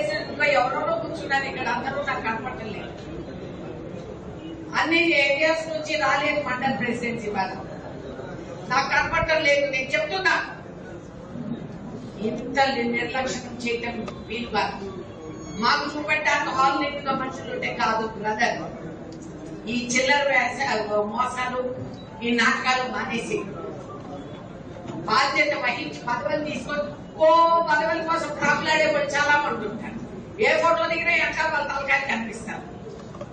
చేసేందుకు ఎవరెవరో కూర్చున్నారు ఇక్కడ అందరూ నాకు కనపడలేదు అన్ని ఏరియాస్ నుంచి రాలేదు మండల్ ప్రెసిడెంట్స్ ఇవాళ. నాకు కనపడటం లేదు నేను చెప్తున్నా. ఇంత నిర్లక్ష్యం చేయటం వీలు కాదు. మాకు చూపెట్టాక హాల్ నింపుగా మనుషులు ఉంటే కాదు బ్రదర్ ఈ చిల్లర మోసాలు ఈ నాటకాలు మానేసి బాధ్యత వహించి పదవులు తీసుకొని ఓ పదవుల కోసం ప్రాకులాడే వాళ్ళు చాలా మంది ఉంటారు. ఏ ఫోటో దిగినా ఎక్కడ వాళ్ళ తలకాయ కనిపిస్తారు.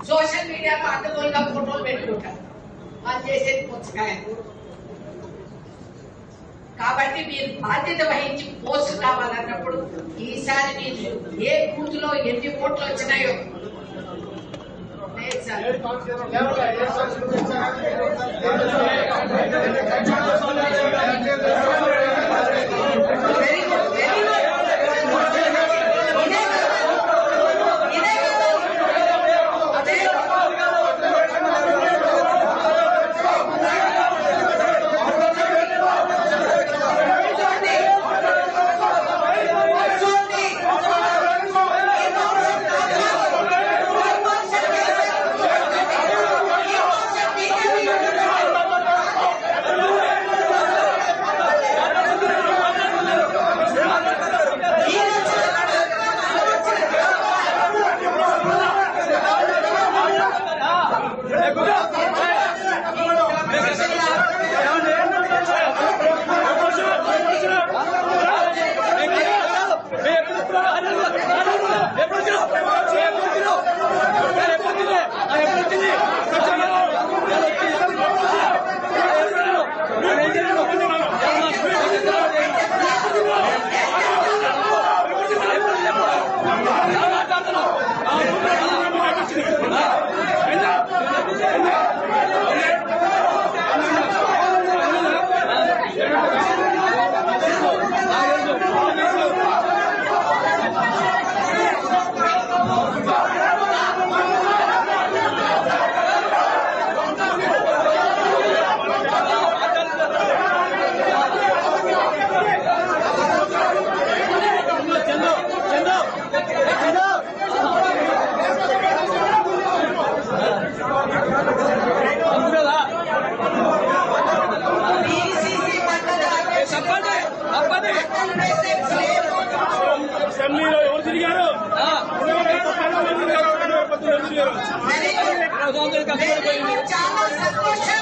సోషల్ మీడియాలో అడ్డగోలుగా ఫోటోలు పెట్టుకుంటారు. వాళ్ళు చేసేది పుచ్చకాయలు. కాబట్టి మీరు బాధ్యత వహించి పోస్ట్ కావాలన్నప్పుడు ఈసారి మీరు ఏ బూత్లో ఎన్ని ఓట్లు వచ్చినాయో. లేదు సార్. Look at this! అసెంబ్లీలో ఎవరు తిరిగారు వెరీ గుడ్. Very good. చాలా సంతోషం